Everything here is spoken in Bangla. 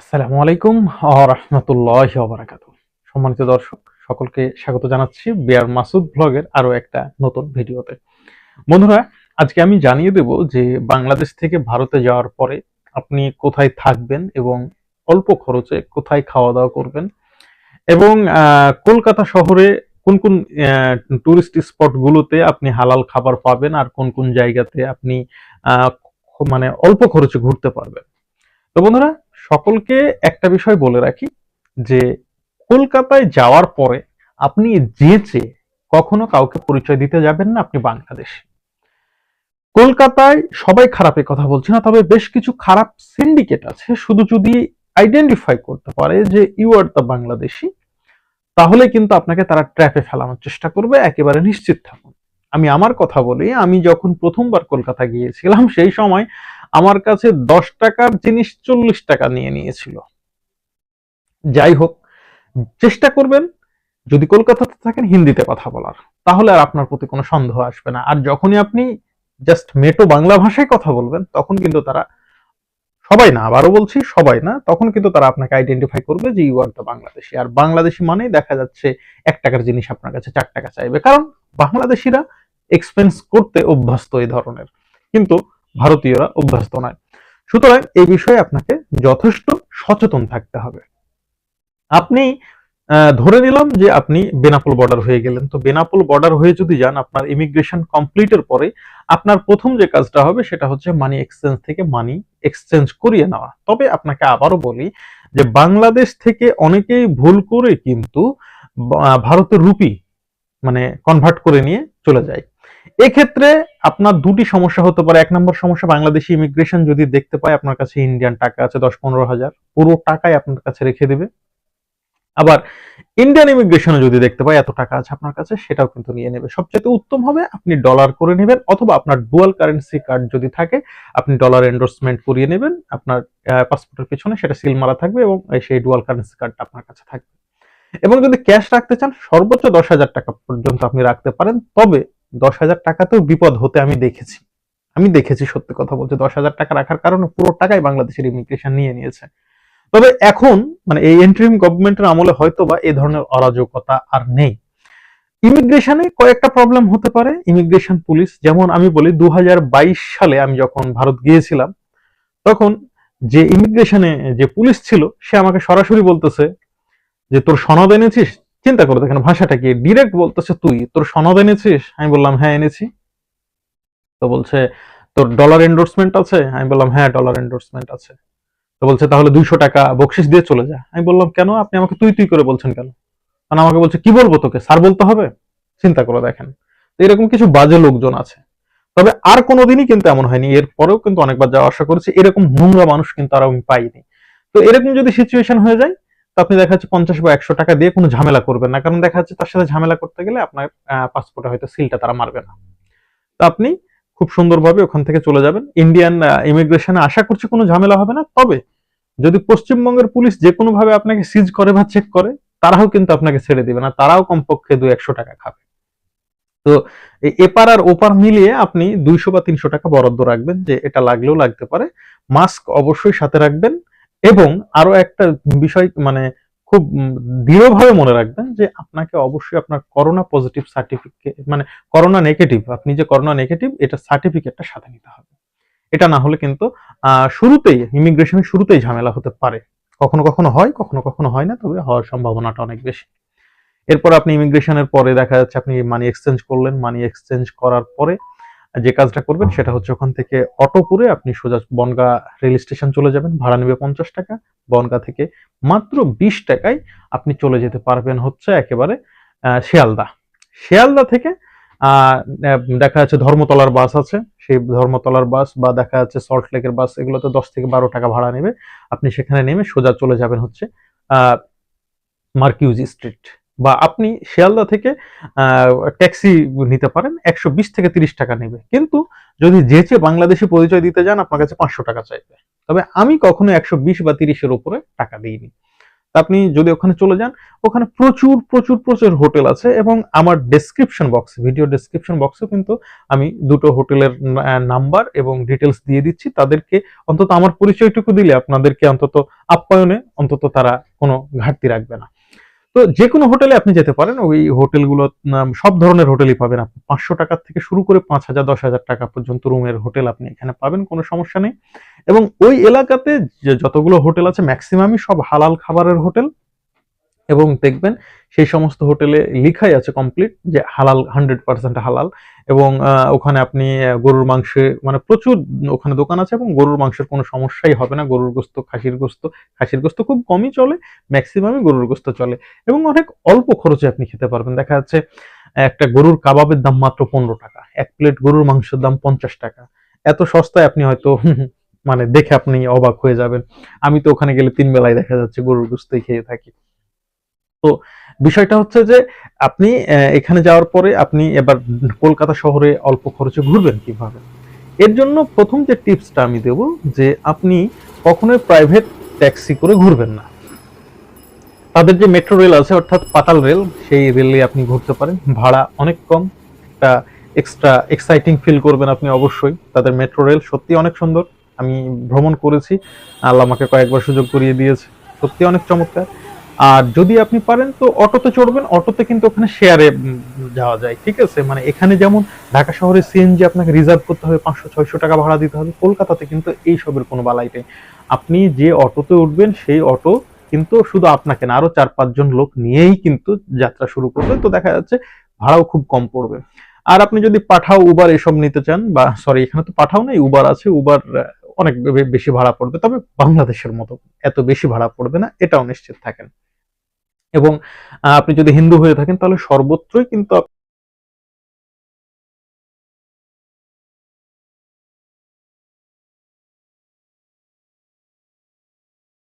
আসসালামু আলাইকুম রহমতুল্লাহ বারাকাত সম্মানিত দর্শক, সকলকে স্বাগত জানাচ্ছি বিয়ার মাসুদ ব্লগের আরও একটা নতুন ভিডিওতে। বন্ধুরা, আজকে আমি জানিয়ে দেব যে বাংলাদেশ থেকে ভারতে যাওয়ার পরে আপনি কোথায় থাকবেন এবং অল্প খরচে কোথায় খাওয়া দাওয়া করবেন এবং কলকাতা শহরে কোন কোন টুরিস্ট স্পটগুলোতে আপনি হালাল খাবার পাবেন আর কোন কোন জায়গাতে আপনি মানে অল্প খরচে ঘুরতে পারবেন। তো বন্ধুরা সকলকে একটা বিষয় বলে রাখি যে কলকাতায় যাওয়ার পরে আপনি যেচে কখনো কাউকে পরিচয় দিতে যাবেন না, আপনি বাংলাদেশি। কলকাতায় সবাই খারাপের কথা বলছে না, তবে বেশ কিছু খারাপ সিন্ডিকেট আছে। শুধু যদি আইডেন্টিফাই করতে পারে যে ইউ আর দ্য বাংলাদেশি, তাহলে কিন্তু আপনাকে তারা ট্র্যাপে ফেলানোর চেষ্টা করবে, একেবারে নিশ্চিত থাকুন। আমি আমার কথা বলি, আমি যখন প্রথমবার কলকাতা গিয়েছিলাম, সেই সময় আমার কাছে দশ টাকার জিনিস চল্লিশ টাকা নিয়ে নিয়েছিল। যাই হোক, চেষ্টা করবেন যদি কলকাতাতে থাকেন হিন্দিতে কথা বলার, তাহলে আর আপনার প্রতি কোনো সন্দেহ আসবে না। আর যখনই আপনি জাস্ট মেটো বাংলা ভাষায় কথা বলবেন, তখন কিন্তু তারা সবাই না, আবারও বলছি সবাই না, তখন কিন্তু তারা আপনাকে আইডেন্টিফাই করবে যে ইউ আর দ্য বাংলাদেশি। আর বাংলাদেশি মানেই দেখা যাচ্ছে এক টাকার জিনিস আপনার কাছে চার টাকা চাইবে। কারণ বাংলাদেশিরা এক্সপেন্স করতে অভ্যস্ত এই ধরনের। কিন্তু ভারতীয়রা অভ্যস্ত নয়। সুতরাং এই বিষয়ে আপনাকে যথেষ্ট সচেতন থাকতে হবে। আপনি ধরে নিলাম যে আপনি বেনাপোল বর্ডার হয়ে গেলেন। তো বেনাপোল বর্ডার হয়ে যদি যান, আপনার ইমিগ্রেশন কমপ্লিটের পরে আপনার প্রথম যে কাজটা হবে সেটা হচ্ছে মানি এক্সচেঞ্জ থেকে মানি এক্সচেঞ্জ করিয়ে নেওয়া। তবে আপনাকে আবারও বলি যে বাংলাদেশ থেকে অনেকেই ভুল করে কিন্তু ভারতের রুপি মানে কনভার্ট করে নিয়ে চলে যায়। এক্ষেত্রে আপনার দুটি সমস্যা হতে পারে। এক নম্বর সমস্যা, বাংলাদেশি ইমিগ্রেশন যদি দেখতে পায়, আপনার কাছে ইন্ডিয়ান টাকা আছে দশ পনেরো হাজার, পুরো টাকাই আপনার কাছে রেখে দেবে। আবার ইন্ডিয়ান ইমিগ্রেশনে যদি দেখতে পায়, এত টাকা আছে আপনার কাছে, সেটাও কিন্তু নিয়ে নেবে। সবচেয়ে উত্তম হবে, আপনি ডলার করে নেবেন, অথবা আপনার ডুয়াল কারেন্সি কার্ড যদি থাকে, আপনি ডলার এন্ডোর্সমেন্ট করিয়ে নেবেন, আপনার পাসপোর্টের পিছনে সেটা সিল মারা থাকবে এবং সেই ডুয়াল কারেন্সি কার্ডটা আপনার কাছে থাকবে। এবং যদি ক্যাশ রাখতে চান, সর্বোচ্চ দশ হাজার টাকা পর্যন্ত আপনি রাখতে পারেন। তবে দশ হাজার টাকাতেও বিপদ হতে আমি দেখেছি। আমি দেখেছি সত্যি কথা বলতে, দশ হাজার টাকা রাখার কারণে পুরো টাকাই বাংলাদেশের ইমিগ্রেশন নিয়ে নিয়েছে। তবে এখন মানে এই এন্ট্রিম গভর্নমেন্টের আমলে হয়তো বা এ ধরনের অরাজকতা আর নেই। ইমিগ্রেশনে কয়েকটা প্রবলেম হতে পারে। ইমিগ্রেশন পুলিশ যেমন আমি বলি দু হাজার বাইশ সালে আমি যখন ভারত গিয়েছিলাম, তখন যে ইমিগ্রেশনে যে পুলিশ ছিল, সে আমাকে সরাসরি বলতেছে যে, তোর সনদ এনেছিস? চিন্তা করে, দেখেন ভাষাটা কি? ডিরেক্ট বলতেছে তুই, তোর সনদ এনেছিস? আমি বললাম হ্যাঁ এনেছি। তো বলছে, তোর ডলার এন্ডোর্সমেন্ট আছে? আমি বললাম হ্যাঁ ডলার এন্ডোর্সমেন্ট আছে। তো বলছে, তাহলে দুইশো টাকা বকশিস দিয়ে চলে যা। আমি বললাম, কেন? আপনি আমাকে তুই তুই করে বলছেন কেন? কারণ আমাকে বলছে, কি বলব তোকে? স্যার বলতে হবে? চিন্তা করে, দেখেন। এরকম কিছু বাজে লোকজন আছে। তবে আর কোনোদিনই কিন্তু এমন হয়নি। এর পরেও কিন্তু অনেকবার যাওয়া আশা করেছি, এরকম নোংরা মানুষ কিন্তু আর আমি পাইনি। তো এরকম যদি সিচুয়েশন হয়ে যায় তো আপনি দেখা যাচ্ছে পঞ্চাশ বা একশো টাকা দিয়ে কোনো ঝামেলা করবেন না। কারণ দেখা যাচ্ছে তার সাথে ঝামেলা করতে গেলে আপনার পাসপোর্টে হয়তো সিলটা তারা মারবে না। তো আপনি খুব সুন্দরভাবে ওখান থেকে চলে যাবেন। ইন্ডিয়ান ইমিগ্রেশনে আশা করছি কোনো ঝামেলা হবে না। তবে যদি পশ্চিমবঙ্গের পুলিশ যে কোনো ভাবে আপনাকে সিজ করে বা চেক করে, তারাও কিন্তু আপনাকে ছেড়ে দিবে না। তারাও কমপক্ষে দু একশো টাকা খাবে। তো এপার আর ওপার মিলিয়ে আপনি দুইশো বা তিনশো টাকা বরাদ্দ রাখবেন যে এটা লাগলেও লাগতে পারে। মাস্ক অবশ্যই সাথে রাখবেন। এবং আরও একটা বিষয় মানে খুব দৃঢ়ভাবে মনে রাখবেন যে আপনাকে অবশ্যই আপনার করোনা পজিটিভ সার্টিফিকেট মানে করোনা নেগেটিভ আপনি যে করোনা নেগেটিভ এটা সার্টিফিকেটটা সাথে নিতে হবে। এটা না হলে কিন্তু শুরুতেই ইমিগ্রেশনের শুরুতেই ঝামেলা হতে পারে। কখনো কখনো হয়, কখনো কখনো হয় না, তবে হওয়ার সম্ভাবনাটা অনেক বেশি। এরপর আপনি ইমিগ্রেশনের পরে দেখা যাচ্ছে আপনি মানি এক্সচেঞ্জ করলেন। মানি এক্সচেঞ্জ করার পরে যে কাজটা করবেন সেটা হচ্ছে ওখান থেকে অটো করে আপনি সোজা বনগা রেল স্টেশন চলে যাবেন, ভাড়া নেবে পঞ্চাশ টাকা। বনগা থেকে মাত্র বিশ টাকায় আপনি চলে যেতে পারবেন হচ্ছে একেবারে শিয়ালদা। শিয়ালদা থেকে দেখা যাচ্ছে ধর্মতলার বাস আছে। সেই ধর্মতলার বাস বা দেখা যাচ্ছে সল্ট লেকের বাস, এগুলোতে দশ থেকে বারো টাকা ভাড়া নেবে। আপনি সেখানে নেমে সোজা চলে যাবেন হচ্ছে মার্কিউজ স্ট্রিট। বা আপনি শিয়ালদা থেকে ট্যাক্সি নিতে পারেন, একশো বিশ থেকে তিরিশ টাকা নেবে। কিন্তু যদি যেচে বাংলাদেশি পরিচয় দিতে যান, আপনার কাছে পাঁচশো টাকা চাইবে। তবে আমি কখনো একশো বিশ বা তিরিশের উপরে টাকা দিইনি। আপনি যদি ওখানে চলে যান, ওখানে প্রচুর প্রচুর প্রচুর হোটেল আছে এবং আমার ডেসক্রিপশন বক্সে ভিডিও ডেসক্রিপশন বক্সে কিন্তু আমি দুটো হোটেলের নাম্বার এবং ডিটেলস দিয়ে দিচ্ছি। তাদেরকে অন্তত আমার পরিচয়টুকু দিলে আপনাদেরকে অন্তত আপ্যায়নে, অন্তত তারা কোনো ঘাটতি রাখবে না। তো যে কোনো হোটেলে আপনি যেতে পারেন, ওই হোটেলগুলো সব ধরনের হোটেলই পাবেন। আপনি পাঁচশো টাকার থেকে শুরু করে পাঁচ হাজার, দশ হাজার টাকা পর্যন্ত রুমের হোটেল আপনি এখানে পাবেন, কোনো সমস্যা নেই। এবং ওই এলাকাতে যে যতগুলো হোটেল আছে, ম্যাক্সিমামই সব হালাল খাবারের হোটেল। এবং দেখবেন সেই সমস্ত হোটেলে লিখাই আছে কমপ্লিট যে হালাল হান্ড্রেড পার্সেন্ট হালাল এবং ওখানে আপনি গরুর মাংসে মানে প্রচুর ওখানে দোকান আছে এবং গরুর মাংসের কোনো সমস্যাই হবে না। গরুর গোস্ত, খাসির গোস্ত খাসির গোস্ত খুব কমই চলে ম্যাক্সিমামই গরুর গোস্ত চলে এবং অনেক অল্প খরচে আপনি খেতে পারবেন। দেখা যাচ্ছে, একটা গরুর কাবাবের দাম মাত্র পনেরো টাকা, এক প্লেট গরুর মাংসের দাম পঞ্চাশ টাকা। এত সস্তায় আপনি হয়তো মানে দেখে আপনি অবাক হয়ে যাবেন। আমি তো ওখানে গেলে তিন বেলায় দেখা যাচ্ছে গরুর গোস্তই খেয়ে থাকি। তো বিষয়টা হচ্ছে যে আপনি এখানে যাওয়ার পরে আপনি এবার কলকাতা শহরে অল্প খরচে ঘুরবেন কীভাবে? এর জন্য প্রথম যে টিপসটা আমি দেব যে আপনি কখনোই প্রাইভেট ট্যাক্সি করে ঘুরবেন না। তাদের যে মেট্রো রেল আছে, অর্থাৎ পাতাল রেল সেই রেলে আপনি ঘুরতে পারেন। ভাড়া অনেক কম। একটা এক্সট্রা এক্সাইটিং ফিল করবেন আপনি অবশ্যই। তাদের মেট্রো রেল সত্যি অনেক সুন্দর। আমি ভ্রমণ করেছি। আল্লাহ আমাকে কয়েকবার সুযোগ করিয়ে দিয়েছে। সত্যি অনেক চমৎকার। আর যদি আপনি পারেন তো অটোতে চড়বেন, অটোতে কিন্তু ওখানে শেয়ারে যাওয়া যায়, ঠিক আছে? মানে এখানে যেমন ঢাকা শহরে সিএনজি আপনাকে রিজার্ভ করতে হবে, পাঁচশো, ছয়শো টাকা ভাড়া দিতে হবে, কলকাতাতে কিন্তু এই সবের কোনো বালাই নেই। আপনি যে অটোতে উঠবেন, সেই অটো কিন্তু শুধু আপনাকে না, আরও চার, পাঁচজন লোক নিয়েই কিন্তু যাত্রা শুরু করবে। তো দেখা যাচ্ছে ভাড়াও খুব কম পড়বে। আর আপনি যদি পাঠাও, উবার এসব নিতে চান, বা সরি এখানে তো পাঠাও নেই, উবার আছে, উবার, অনেক বেশি ভাড়া পড়বে, তবে বাংলাদেশের মতো এত বেশি ভাড়া পড়বে না, এটাও নিশ্চিত থাকেন। এবং আপনি যদি হিন্দু হয়ে থাকেন তাহলে সর্বত্রই কিন্তু